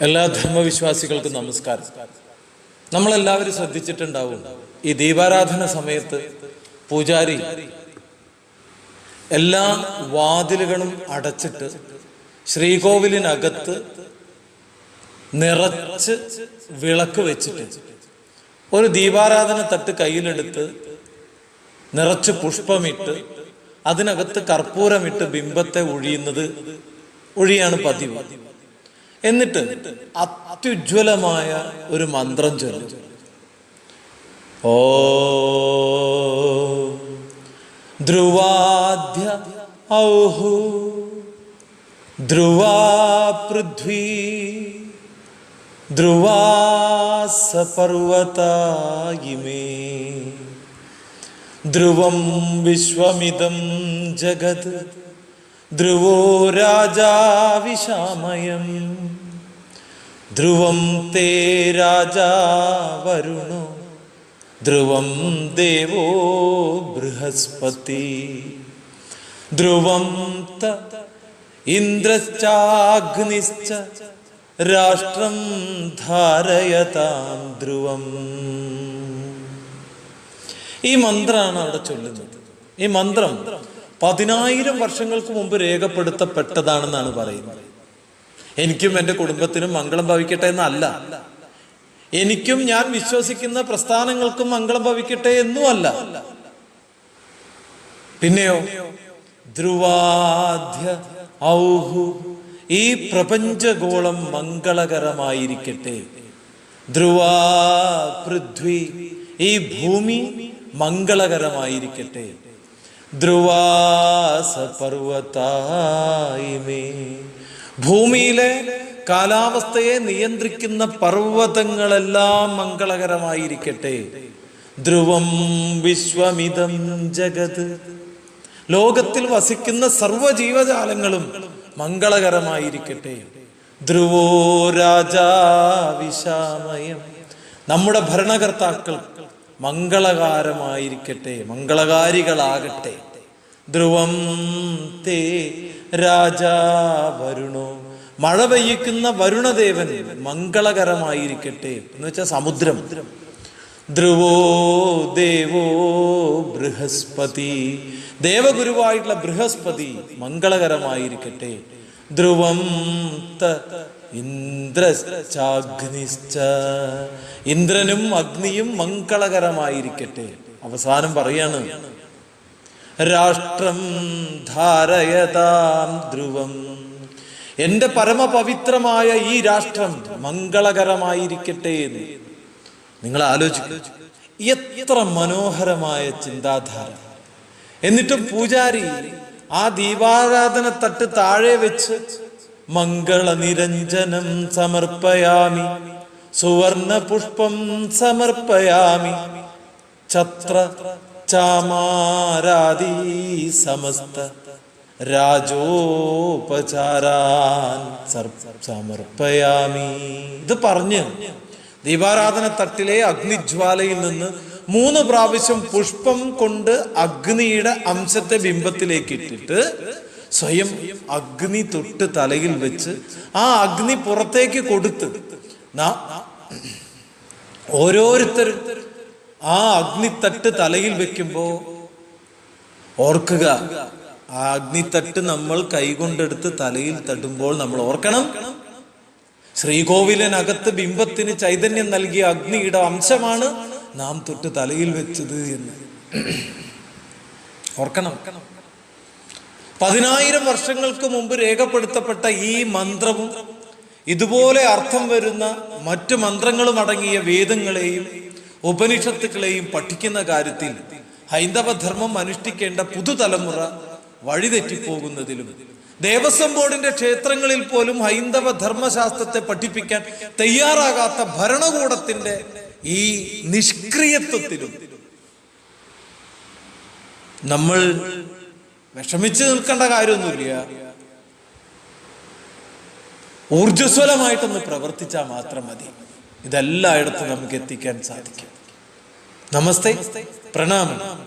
എല്ലാ ധർമ്മവിശ്വാസികൾക്കും നമസ്കാരം. നമ്മളെല്ലാവരും ശ്രദ്ധിച്ചിട്ടുണ്ടാവും ഈ ദീപാരാധന സമയത്ത് പൂജാരി എല്ലാ വാതിലുകളും അടച്ചിട്ട് ശ്രീകോവിലിനകത്ത് നിറച്ച് വിളക്ക് വെച്ചിട്ട് ഒരു ദീപാരാധന തട്ട് കയ്യിലെടുത്ത് നിറച്ച് പുഷ്പമിട്ട് അതിനകത്ത് കർപ്പൂരമിട്ട് ബിംബത്തെ ഒഴിയുന്നത് ഒഴിയാണ് പതിവ്. എന്നിട്ട് അത്യുജ്വലമായ ഒരു മന്ത്രം ചൊല്ലും. ഓ ധ്രുവാദ്യ ഔഹു ധ്രുവാ പൃഥ്വി പർവതായിമേ ധ്രുവം വിശ്വമിതം ജഗത്. ധ്രുവോ രാജാവിഷാമയം ധ്രുവം തേ രാജാ വരുണോ. ധ്രുവം ദേവോ ബൃഹസ്പതി. ധ്രുവം ത ഇന്ദ്രശ്ചാഗ്നിശ്ച രാഷ്ട്രം ധാരയതാം ധ്രുവം. ഈ മന്ത്രമാണ് അവിടെ ചൊല്ലുന്നത്. ഈ മന്ത്രം പതിനായിരം വർഷങ്ങൾക്ക് മുമ്പ് രേഖപ്പെടുത്തപ്പെട്ടതാണെന്നാണ് പറയുന്നത്. എനിക്കും എന്റെ കുടുംബത്തിനും മംഗളം ഭവിക്കട്ടെ എന്നല്ല. എനിക്കും ഞാൻ വിശ്വസിക്കുന്ന പ്രസ്ഥാനങ്ങൾക്കും മംഗളം ഭവിക്കട്ടെ എന്നുമല്ല. പിന്നെയോ ധ്രുവാധ്യ ഔഹു ഈ പ്രപഞ്ചഗോളം മംഗളകരമായിരിക്കട്ടെ. ധ്രുവാ പൃഥ്വി ഈ ഭൂമി മംഗളകരമായിരിക്കട്ടെ. ധ്രുവാസ പർവതായിമേ ഭൂമിയിലെ കാലാവസ്ഥയെ നിയന്ത്രിക്കുന്ന പർവതങ്ങളെല്ലാം മംഗളകരമായിരിക്കട്ടെ. ധ്രുവം വിശ്വമിതം ജഗത്. ലോകത്തിൽ വസിക്കുന്ന സർവ ജീവജാലങ്ങളും മംഗളകരമായിരിക്കട്ടെ. ധ്രുവോ രാജാ വിശാമയം നമ്മുടെ ഭരണകർത്താക്കൾ മംഗളകാരമായിരിക്കട്ടെ മംഗളകാരികളാകട്ടെ. ധ്രുവം തേ രാജാ വരുണോ. മഴ പെയ്യിക്കുന്ന വരുണദേവൻ മംഗളകരമായിരിക്കട്ടെ. എന്ന് വെച്ചാൽ സമുദ്രം. ധ്രുവോ ദേവോ ബൃഹസ്പതി. ദേവഗുരുവായിട്ടുള്ള ബൃഹസ്പതി മംഗളകരമായിരിക്കട്ടെ. ധ്രുവം ത ഇന്ദ്രശ്ചാഗ്നിശ്ച. ഇന്ദ്രനും അഗ്നിയും മംഗളകരമായിരിക്കട്ടെ. അവസാനം പറയാണ് രാഷ്ട്രം ധാരയതാം ധ്രുവം. എന്റെ പരമപവിത്രമായ ഈ രാഷ്ട്രം മംഗളകരമായിരിക്കട്ടെ എന്ന്. നിങ്ങൾ ആലോചിക്കും എത്ര മനോഹരമായ ചിന്താധാര. എന്നിട്ടും പൂജാരി ആ ദീപാരാധന തട്ട് താഴെ വെച്ച് മംഗള നിരഞ്ജനം സമർപ്പയാമി സുവർണ പുഷ്പം സമർപ്പയാമി ഛത്ര ചാമാരാദി സമസ്ത രാജോപചാരാൻ സമർപ്പയാമി. ഇത് പറഞ്ഞ് ദീപാരാധന തട്ടിലെ അഗ്നിജ്വാലയിൽ നിന്ന് മൂന്ന് പ്രാവശ്യം പുഷ്പം കൊണ്ട് അഗ്നിയുടെ അംശത്തെ ബിംബത്തിലേക്ക് ഇട്ടിട്ട് സ്വയം അഗ്നി തൊട്ട് തലയിൽ വെച്ച് ആ അഗ്നി പുറത്തേക്ക് കൊടുത്ത് ഓരോരുത്തരും ആ അഗ്നിത്തട്ട് തലയിൽ വെക്കുമ്പോ ഓർക്കുക. ആ അഗ്നിത്തട്ട് നമ്മൾ കൈകൊണ്ടെടുത്ത് തലയിൽ തട്ടുമ്പോൾ നമ്മൾ ഓർക്കണം. ശ്രീകോവിലനകത്ത് ബിംബത്തിന് ചൈതന്യം നൽകിയ അഗ്നിയുടെ അംശമാണ് നാം തൊട്ട് തലയിൽ വെച്ചത് എന്ന്. ഓർക്കണം. പതിനായിരം വർഷങ്ങൾക്ക് മുമ്പ് രേഖപ്പെടുത്തപ്പെട്ട ഈ മന്ത്രവും ഇതുപോലെ അർത്ഥം വരുന്ന മറ്റു മന്ത്രങ്ങളും അടങ്ങിയ വേദങ്ങളെയും ഉപനിഷത്തുക്കളെയും പഠിക്കുന്ന കാര്യത്തിൽ ഹൈന്ദവ ധർമ്മം അനുഷ്ഠിക്കേണ്ട പുതുതലമുറ വഴിതെറ്റിപ്പോകുന്നതിലും ദേവസ്വം ബോർഡിന്റെ ക്ഷേത്രങ്ങളിൽ പോലും ഹൈന്ദവ ധർമ്മശാസ്ത്രത്തെ പഠിപ്പിക്കാൻ തയ്യാറാകാത്ത ഭരണകൂടത്തിന്റെ ഈ നിഷ്ക്രിയത്വത്തിലും നമ്മൾ വിഷമിച്ചു നിൽക്കേണ്ട കാര്യമൊന്നുമില്ല. ഊർജസ്വലമായിട്ടൊന്ന് പ്രവർത്തിച്ചാൽ മാത്രം മതി. ഇതെല്ലായിടത്തും നമുക്ക് എത്തിക്കാൻ സാധിക്കും. നമസ്തേ. പ്രണാമം.